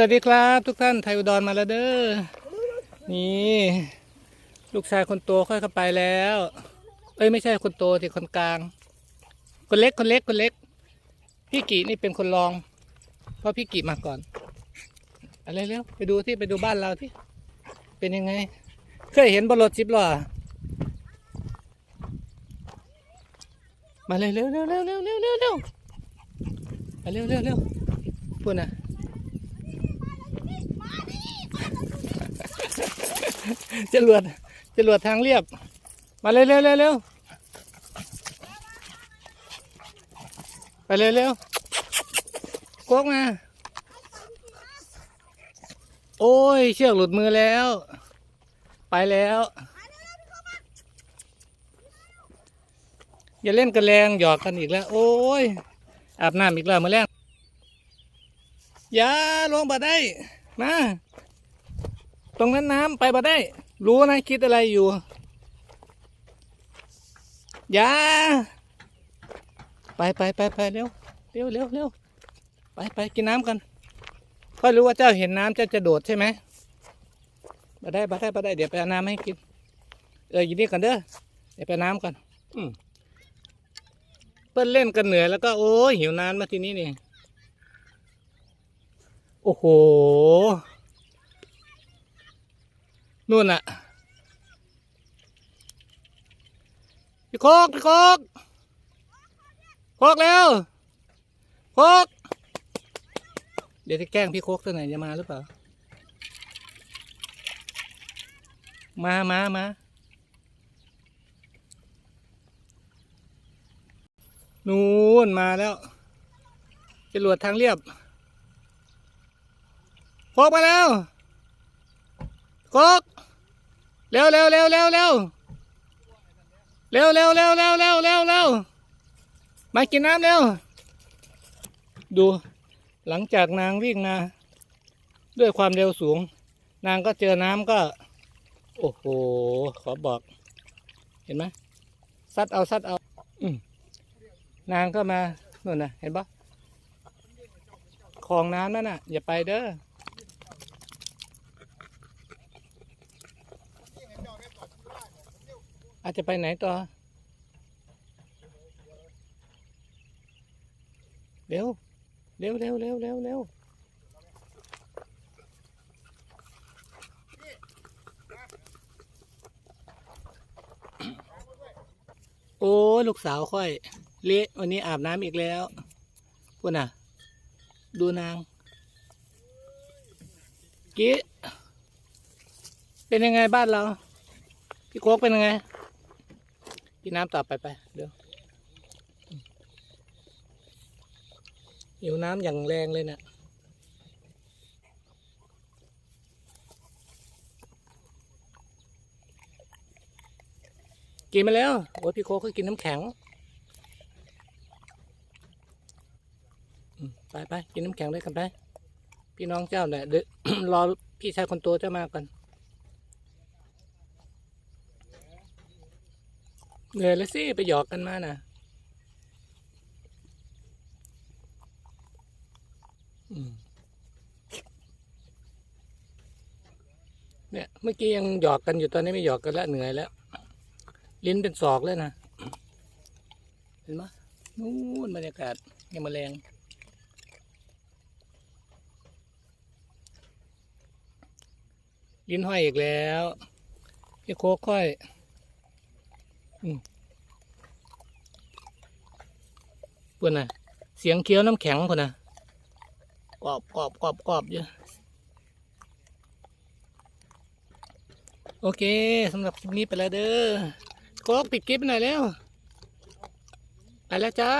สวัสดีครับทุกท่านไทยอุดรมาแล้วเด้อ นี่ ลูกชายคนโตค่อยเข้าไปแล้ว เอ้ยไม่ใช่คนโตที่คนกลาง คนเล็กคนเล็กคนเล็ก พี่กีนี่เป็นคนรอง เพราะพี่กีมาก่อน อะไรเร็วไปดูที่ไปดูบ้านเราที่ เป็นยังไง เคยเห็นบรถจิบหรอมาเร็วเร็วเร็วเร็วเร็วเร็วเร็วเร็วมาเร็วเร็วเร็วพูดนะ จรวดจรวดทางเรียบ มาเร็วเร็วเร็วเร็วไปเร็วเร็วโคกมา โอ้ย เชือกหลุดมือแล้ว ไปแล้ว อย่าเล่นกันแรงหยอกกันอีกแล้ว โอ้ย อาบน้ำอีกแล้วมาแรงอย่าลงบ่ได้ มา ตรงนั้นน้ำไปบ่ได้ รู้นะคิดอะไรอยู่ อย่า ไปไปไปไปเร็วเร็วเร็วเร็วไปไปกินน้ำกันค่อยรู้ว่าเจ้าเห็นน้ำเจ้าจะโดดใช่ไหมบ่ได้บ่ได้บ่ได้เดี๋ยวไปเอาน้ำให้กิน เอออยู่นี่กันเด้อเดี๋ยวไปเอาน้ำกันอืมเปิ้นเล่นกันเหนื่อยแล้วก็โอ้ยหิวน้ำมาทีนี้นี่โอ้โห นู่นน่ะพี่โคกพี่โคกโคกเร็วโคกเดี๋ยวจะแกล้งพี่โคกตัวไหนจะมาหรือเปล่า มามามานู่นมาแล้วจรวดทางเรียบโคกมาแล้ว โคกเร็วเร็วเร็วเร็วเร็วเร็วเร็วเร็วเร็วเร็วเร็วเร็วมากินน้ำเร็ว ดู หลังจากนางวิ่งมาด้วยความเร็วสูง นางก็เจอน้ำก็ โอ้โห ขอบอก เห็นไหมซัดเอาซัดเอาอนางก็มานู่นนะเห็นปะคลองน้ำนั่นน่ะ อย่าไปเด้อ อาจจะไปไหนต่อ เร็ว เร็วเร็วเร็วเร็วเร็วโอ้ลูกสาวค่อย เละวันนี้อาบน้ำอีกแล้วพูดน่ะ ดูนางกี้เป็นยังไงบ้านเรา พี่โคกเป็นยังไง กินน้ำต่อไปไปเดี๋ยวหิวน้ำอย่างแรงเลยเนะี่ยกินมาแล้วโอ้ยพี่โคก็กินน้ำแข็งไปไปกินน้ำแข็งด้วยกันไป พี่น้องเจ้าเนี่ยเดี๋ยวรอพี่ชายคนโตเจ้ามาก่อน เหนื่อยแล้วสิ ไปหยอกกันมานะอืมเนี่ย เมื่อกี้ยังหยอกกันอยู่ตอนนี้ไม่หยอกกันแล้วเหนื่อยแล้ว ลิ้นเป็นศอกแล้วนะ เห็นไหมนู่นบรรยากาศยังมาแรงลิ้นห้อยอีกแล้วพี่โค้กค่อย เพื่อนน่ะเสียงเคี้ยวน้ำแข็งคนน่ะกรอบกรอบกรอบกรอบเยอะโอเคสำหรับคลิปนี้ไปแล้วเด้อโคกปิดคลิปหน่อยแล้ว ไปแล้วจ้า